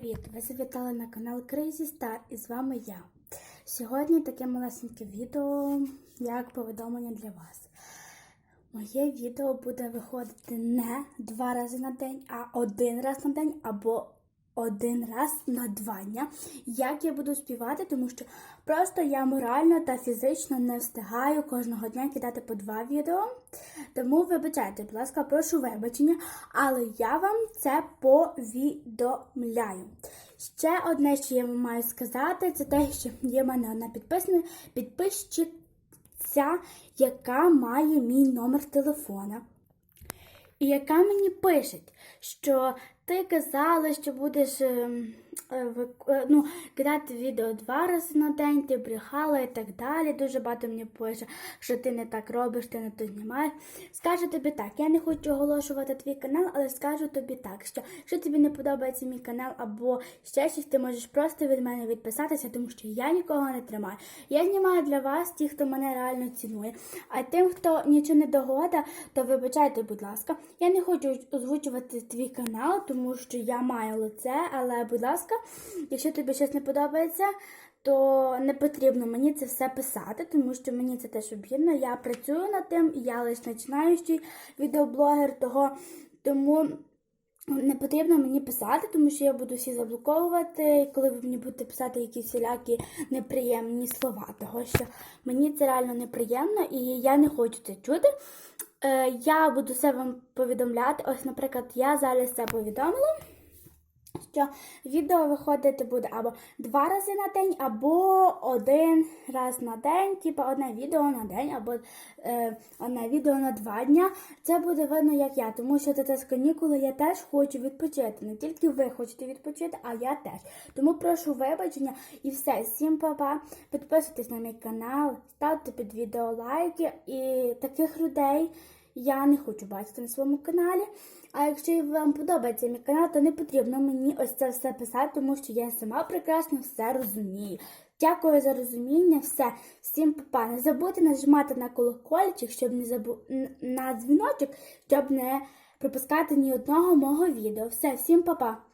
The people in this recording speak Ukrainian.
Привіт! Ви завітали на канал Crazy Star і з вами я. Сьогодні таке малесеньке відео, як повідомлення для вас. Моє відео буде виходити не два рази на день, а один раз на день або один раз на два дня. Як я буду співати, тому що просто я морально та фізично не встигаю кожного дня кидати по два відео. Тому вибачайте, будь ласка, прошу вибачення, але я вам це повідомляю. Ще одне, що я вам маю сказати, це те, що є в мене одна підписана підписчиця, яка має мій номер телефона. І яка мені пише, що ти казала, що будеш ем, е, е, ну, кидати відео два рази на день, ти брехала і так далі. Дуже багато мені пише, що ти не так робиш, ти не то знімаєш. Скажу тобі так, я не хочу оголошувати твій канал, але скажу тобі так, що якщо тобі не подобається мій канал або ще щось, ти можеш просто від мене відписатися, тому що я нікого не тримаю. Я знімаю для вас, ті, хто мене реально цінує. А тим, хто нічого не догода, то вибачайте, будь ласка. Я не хочу озвучувати твій канал, тому що я маю лице, але, будь ласка, якщо тобі щось не подобається, то не потрібно мені це все писати, тому що мені це теж об'єднано. Я працюю над тим, я лише починаючий відеоблогер, того тому. Не потрібно мені писати, тому що я буду всі заблоковувати, коли ви мені будете писати якісь всілякі неприємні слова, того що мені це реально неприємно і я не хочу це чути. Е, я буду все вам повідомляти. Ось, наприклад, я зараз це повідомила, що відео виходити буде або два рази на день, або один раз на день, типу одне відео на день, або е, одне відео на два дня. Це буде видно, як я, тому що це з канікули я теж хочу відпочити. Не тільки ви хочете відпочити, а я теж. Тому прошу вибачення і все. Всім па-па. Підписуйтесь на мій канал, ставте під відео лайки і таких людей. Я не хочу бачити на своєму каналі. А якщо вам подобається мій канал, то не потрібно мені ось це все писати, тому що я сама прекрасно все розумію. Дякую за розуміння. Все, всім папа. Не забудьте нажимати на колокольчик, щоб не забу... на дзвіночок, щоб не пропускати ні одного мого відео. Все, всім папа.